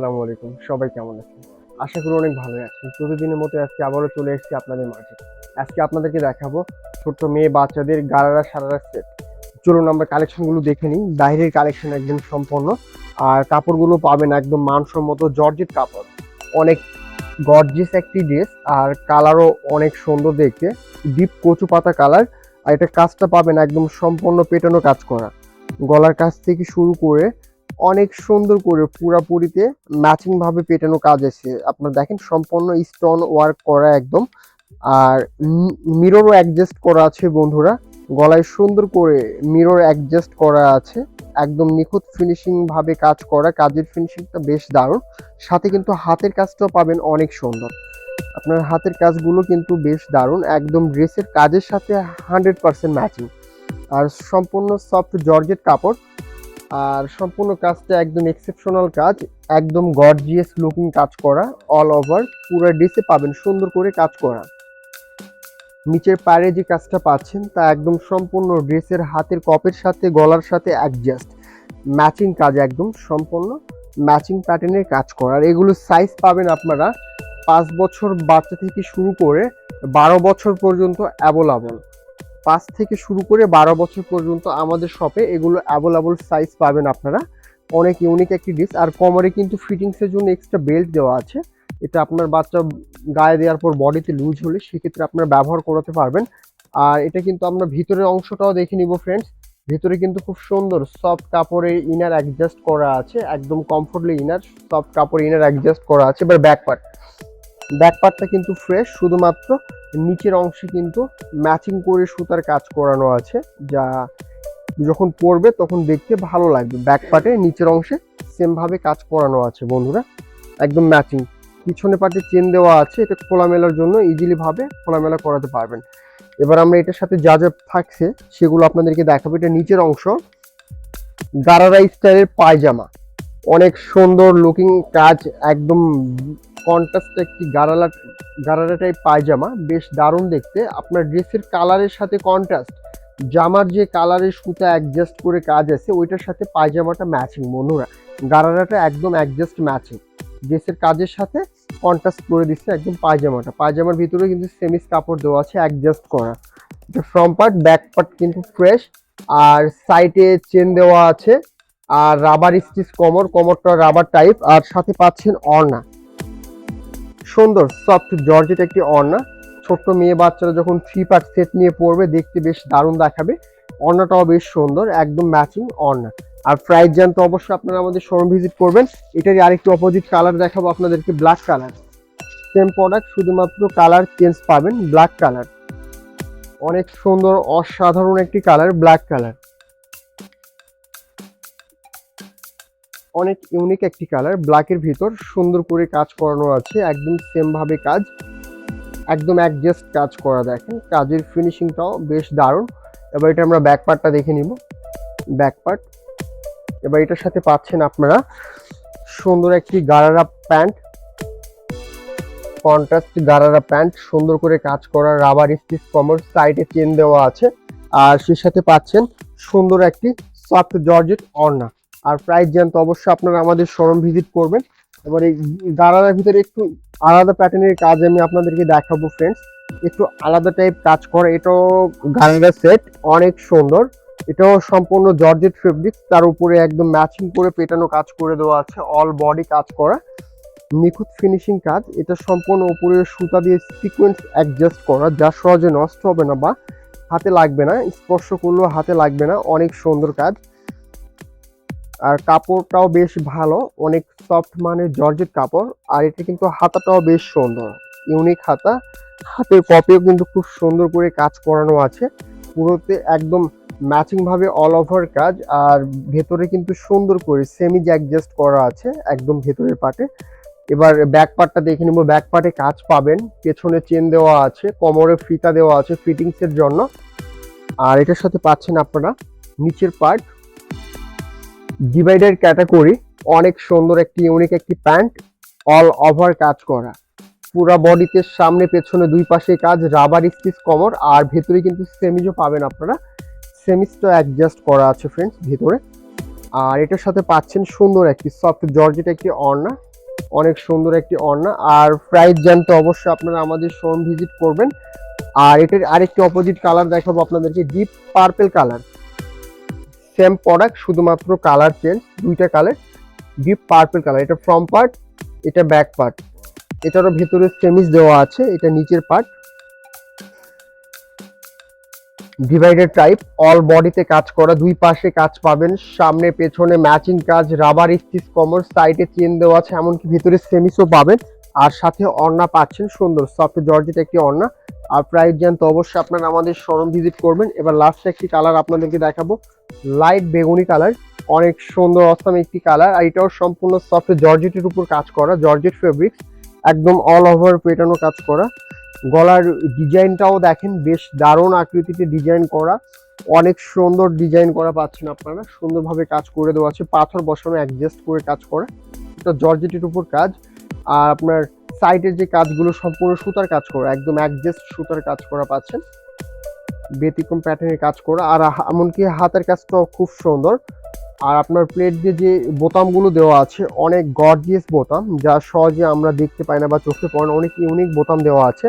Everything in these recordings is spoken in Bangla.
আসসালামু আলাইকুম। সবাই কেমন আছেন? আশা করি অনেক ভালো আছেন। প্রতিদিনের মতো আজকে আবারও চলে এসেছি আপনাদের মাঝে। আজকে আপনাদেরকে দেখাবো ছোট্ট মেয়ে বাচ্চাদের গারারা সারারা সেট। চলুন আমরা কালেকশনগুলো দেখে নিই। বাইরের কালেকশন একদম সম্পন্ন আর কাপড়গুলো পাবেন একদম মানসম্মত জর্জেট কাপড়। অনেক গর্জিয়াস একটি ড্রেস আর কালারও অনেক সুন্দর দেখতে। ডিপ কচু পাতা কালার। আর এটা কাজটা পাবেন একদম সম্পূর্ণ পেটানো কাজ করা। গলার কাছ থেকে শুরু করে অনেক সুন্দর করে পুরাপুরিতে ম্যাচিং ভাবে পেটানো কাজ আছে। আপনারা দেখেন সম্পূর্ণ স্টোন ওয়ার্ক করা একদম। আর মিররও অ্যাডজাস্ট করা আছে বন্ধুরা। গলায় সুন্দর করে মিরর অ্যাডজাস্ট করা আছে। একদম নিখুঁত ফিনিশিং ভাবে কাজ করা। কাজের ফিনিশিংটা বেশ দারুণ। সাথে কিন্তু হাতের কাজটাও পাবেন অনেক সুন্দর। আপনার হাতের কাজগুলো কিন্তু বেশ দারুণ। একদম ড্রেসের কাজের সাথে হান্ড্রেড পার্সেন্ট ম্যাচিং আর সম্পূর্ণ সফট জর্জেট কাপড়। আর সম্পূর্ণ কাজটা একদম এক্সেপশনাল কাজ, একদম গর্জিয়াস লুকিং কাজ করা অল ওভার পুরো ড্রেসে পাবেন, সুন্দর করে কাজ করা। নিচের পায়ে যে কাজটা পাচ্ছেন, তা একদম সম্পূর্ণ ড্রেসের হাতের কপের সাথে, গলার সাথে অ্যাডজাস্ট ম্যাচিং কাজ একদম সম্পূর্ণ ম্যাচিং প্যাটার্নের কাজ করা। আর এগুলো সাইজ পাবেন আপনারা পাঁচ বছর বাচ্চা থেকে শুরু করে বারো বছর পর্যন্ত অ্যাভেলেবল পাঁচ থেকে শুরু করে বারো বছর পর্যন্ত আমাদের শপে এগুলো অ্যাভেলেবল সাইজ পাবেন আপনারা। অনেক ইউনিক একটি ডিস আর কোমরে কিন্তু ফিটিংসের জন্য এক্সট্রা বেল্ট দেওয়া আছে। এটা আপনার বাচ্চা গায়ে দেওয়ার পর বডিতে লুজ হলে সেক্ষেত্রে আপনারা ব্যবহার করাতে পারবেন। আর এটা কিন্তু আমরা ভিতরের অংশটাও দেখে নিব ফ্রেন্ডস ভিতরে কিন্তু খুব সুন্দর সফট কাপড়ের ইনার অ্যাডজাস্ট করা আছে। একদম কমফোর্টলি ইনার সফট কাপড় ইনার অ্যাডজাস্ট করা আছে। এবার ব্যাক পার্ট ব্যাক পার্টটা কিন্তু ফ্রেশ শুধুমাত্র নিচের অংশে কিন্তু ম্যাচিং করে সুতার কাজ করানো আছে, যা যখন পরবে তখন দেখতে ভালো লাগবে। ব্যাক পার্টে নিচের অংশে সেম ভাবে কাজ করানো আছে বন্ধুরা, একদম ম্যাচিং পিছনে পার্টে চেন দেওয়া আছে, এটা খোলামেলার জন্য ইজিলি ভাবে খোলামেলা করাতে পারবেন। এবার আমরা এটার সাথে যা যা থাকছে সেগুলো আপনাদেরকে দেখাবো। এটা নিচের অংশ গারারা স্টাইলের পায়জামা। অনেক সুন্দর লুকিং কাজ, একদম কন্ট্রাস্ট একটি গারালা গারালা টাইপ পায়জামা, বেশ দারুণ দেখতে। আপনার ড্রেসের কালারের সাথে কন্ট্রাস্ট জামার যে কালারের সুতা অ্যাডজাস্ট করে কাজ আছে, ওইটার সাথে পায়জামাটা ম্যাচিং মনোরা গারারাটা একদম অ্যাডজাস্ট ম্যাচিং ড্রেসের কাজের সাথে কন্ট্রাস্ট করে দিচ্ছে একদম পায়জামাটা। পায়জামার ভিতরে কিন্তু সেমিস কাপড় দেওয়া আছে অ্যাডজাস্ট করা। এটা ফ্রম পার্ট ব্যাক পার্ট কিন্তু ফ্রেশ আর সাইডে চেন দেওয়া আছে, আর রাবার স্টিচ কমর, কমরটা রাবার টাইপ আর সাথে পাচ্ছেন অর্না সুন্দর সফট জর্জেট একটি অর্না ছোট্ট মেয়ে বাচ্চারা যখন থ্রি পার্ট সেট নিয়ে পড়বে, দেখতে বেশ দারুণ দেখাবে। অর্নাটাও বেশ সুন্দর, একদম ম্যাচিং অর্না আর প্রাইস জানতে অবশ্যই আপনারা আমাদের শোরুম ভিজিট করবেন। এটারই আরেকটি অপোজিট কালার দেখাবো আপনাদেরকে ব্ল্যাক কালার সেম প্রোডাক্ট শুধুমাত্র কালার চেঞ্জ পাবেন ব্ল্যাক কালার অনেক সুন্দর, অসাধারণ একটি কালার ব্ল্যাক কালার অনেক ইউনিক একটি কালার ব্ল্যাকের ভিতর সুন্দর করে কাজ করানো আছে, একদম সেম ভাবে কাজ, একদম অ্যাডজাস্ট কাজ করা দেখেন, কাজের ফিনিশিংটাও বেশ দারুণ। এবার এটা আমরা ব্যাক পার্টটা দেখে নিব। ব্যাক পার্ট এবার এটার সাথে পাচ্ছেন আপনারা সুন্দর একটি gharara pant. Contrast gharara pant, সুন্দর করে কাজ করা রাবার স্টিচ কমর সাইডে চেন দেওয়া আছে। আর সে সাথে পাচ্ছেন সুন্দর একটি সফট জর্জেট অর্না আর প্রাইস জানতে অবশ্যই আপনারা আমাদের শোরুম ভিজিট করবেন, এবার এই গারারার ভিতরে একটু আলাদা প্যাটার্নের কাজ আমি আপনাদেরকে দেখাবো ফ্রেন্ডস একটু আলাদা টাইপ কাজ করে, এটাও গারারা সেট অনেক সুন্দর। এটাও সম্পূর্ণ জর্জেট ফেব্রিক তার উপরে একদম ম্যাচিং করে পেটানো কাজ করে দেওয়া আছে অল বডি কাজ করা। নিখুঁত ফিনিশিং কাজ, এটা সম্পূর্ণ উপরে সুতা দিয়ে সিকোয়েন্স অ্যাডজাস্ট করা, যা সহজে নষ্ট হবে না বা হাতে লাগবে না, স্পর্শ করলেও হাতে লাগবে না, অনেক সুন্দর কাজ। আর কাপড়টাও বেশ ভালো, অনেক সফট মানে জর্জেট কাপড়, আর এটা কিন্তু হাতাটাও বেশ সুন্দর ইউনিক হাতা। হাতের কপেও কিন্তু খুব সুন্দর করে কাজ করানো আছে, পুরোতে একদম ম্যাচিং ভাবে অল ওভার কাজ, আর ভেতরে কিন্তু সুন্দর করে সেমি অ্যাডজাস্ট করা আছে, একদম ভেতরের পাটে। এবার ব্যাক পার্টটা দেখে নিব ব্যাক পার্টে কাজ পাবেন, পেছনে চেন দেওয়া আছে, কোমরে ফিতা দেওয়া আছে ফিটিংসের জন্য। আর এটার সাথে পাচ্ছেন আপনারা নিচের পার্ট ডিভাইডার ক্যাটাগরি অনেক সুন্দর একটি ইউনিক একটি প্যান্ট অল ওভার কাজ করা। পুরা বডিতে সামনে পেছনে দুই পাশে কাজ রাবার স্টিচ কমর, আর ভেতরে কিন্তু সেমিজও পাবেন আপনারা। সেমিজটা অ্যাডজাস্ট করা আছে ফ্রেন্ডস ভেতরে। আর এটার সাথে পাচ্ছেন সুন্দর একটি সফট জর্জেট একটি অর্না অনেক সুন্দর একটি অর্ণা আর প্রাইস জানতে অবশ্যই আপনারা আমাদের শোরুম ভিজিট করবেন। আর এটার আরেকটি অপোজিট কালার দেখাবো আপনাদেরকে deep purple colour same product শুধুমাত্র কালার চেঞ্জ দুইটা কালার ডিপ পার্পল কালার এটা ফ্রম পার্ট এটা ব্যাক পার্ট এটারও ভেতরে সেমিস দেওয়া আছে, এটা নিচের পার্ট ডিভাইডেড টাইপ অল বডিতে কাজ করা, দুই পাশে কাজ পাবেন, সামনে, পেছনে ম্যাচিং কাজ রাবার স্টিচ কমার সাইডে চেন দেওয়া আছে, এমনকি ভেতরে সেমিসও পাবেন। আর সাথে অর্ণা পাচ্ছেন সুন্দর সফট জর্জেট একটি অর্ণা আর প্রাইস জানতে অবশ্যই আপনারা আমাদের শোরুম ভিজিট করবেন। এবার লাস্টে একটি কালার আপনাদেরকে দেখাবো। লাইট বেগুনি কালার অনেক সুন্দর অসাম একটি কালার আর এটাও সম্পূর্ণ সফট জর্জেটের উপর কাজ করা, জর্জেট ফেব্রিক্স একদম অল ওভার পেটানো কাজ করা। গলার ডিজাইনটাও দেখেন, বেশ দারুণ আকৃতিতে ডিজাইন করা। অনেক সুন্দর ডিজাইন করা পাচ্ছেন আপনারা। সুন্দরভাবে কাজ করে দেওয়া আছে। পাথর বসানো অ্যাডজাস্ট করে কাজ করা। এটা জর্জেটের উপর কাজ। আর আপনার সাইডের যে কাজগুলো সম্পূর্ণ সুতার কাজ করা, একদম অ্যাডজাস্ট সুতার কাজ করা পাচ্ছেন। ব্যতিক্রম প্যাটার্নের কাজ করা, আর এমনকি হাতের কাজটাও খুব সুন্দর। আর আপনার প্লেট দিয়ে যে বোতামগুলো দেওয়া আছে, অনেক গর্জিয়াস বোতাম, যা সহজে আমরা দেখতে পাই না বা চোখে পড়ে না, অনেক ইউনিক বোতাম দেওয়া আছে।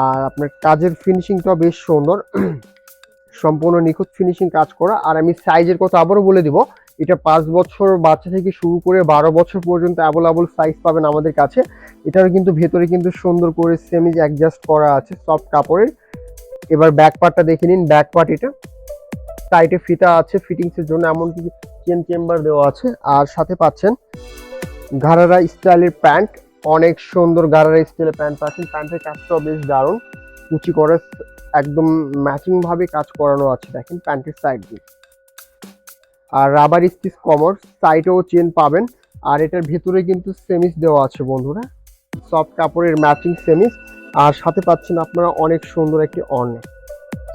আর আপনার কাজের ফিনিশিংটাও বেশ সুন্দর। সম্পূর্ণ নিখুঁত ফিনিশিং কাজ করা। আর আমি সাইজের কথা আবারও বলে দিব এটা পাঁচ বছর বাচ্চা থেকে শুরু করে বারো বছর পর্যন্ত অ্যাভেলেবল সাইজ পাবেন আমাদের কাছে। এটার কিন্তু ভেতরে কিন্তু সুন্দর করে সেমিজ অ্যাডজাস্ট করা আছে সফট কাপড়ের। এবার ব্যাক পার্টটা দেখে নিন ব্যাক পার্ট এটা। সাইডে ফিতা আছে ফিটিংস এর জন্য এমনকি চেন চেম্বার দেওয়া আছে। আর সাথে পাচ্ছেন গারারা স্টাইলের প্যান্ট অনেক সুন্দর গারারা স্টাইলের প্যান্ট পাচ্ছেন। প্যান্টের কাজটাও বেশ দারুণ। কুচি করে একদম ম্যাচিং ভাবে কাজ করানো আছে। দেখেন প্যান্টের সাইড দিয়ে। আর রাবার স্টিচ কমর সাইডেও চেন পাবেন। আর এটার ভেতরে কিন্তু সেমিস দেওয়া আছে বন্ধুরা। সফট কাপড়ের ম্যাচিং সেমিস আর সাথে পাচ্ছেন আপনারা অনেক সুন্দর একটি অর্ণা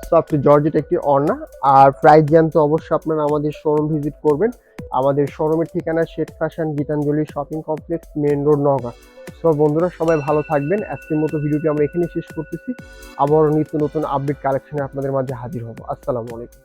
সফট জর্জেট একটি অর্ণা আর প্রাইস জানতে অবশ্যই আপনারা আমাদের শোরুম ভিজিট করবেন। আমাদের শোরুমের ঠিকানা Sheikh fashion Gitanjali shopping complex main road Naogaon. সব বন্ধুরা, সবাই ভালো থাকবেন। আজকের মতো ভিডিওটি আমরা এখানে শেষ করতেছি। আবার নিত্য নতুন আপডেট কালেকশনে আপনাদের মাঝে হাজির হব। আসসালামু আলাইকুম।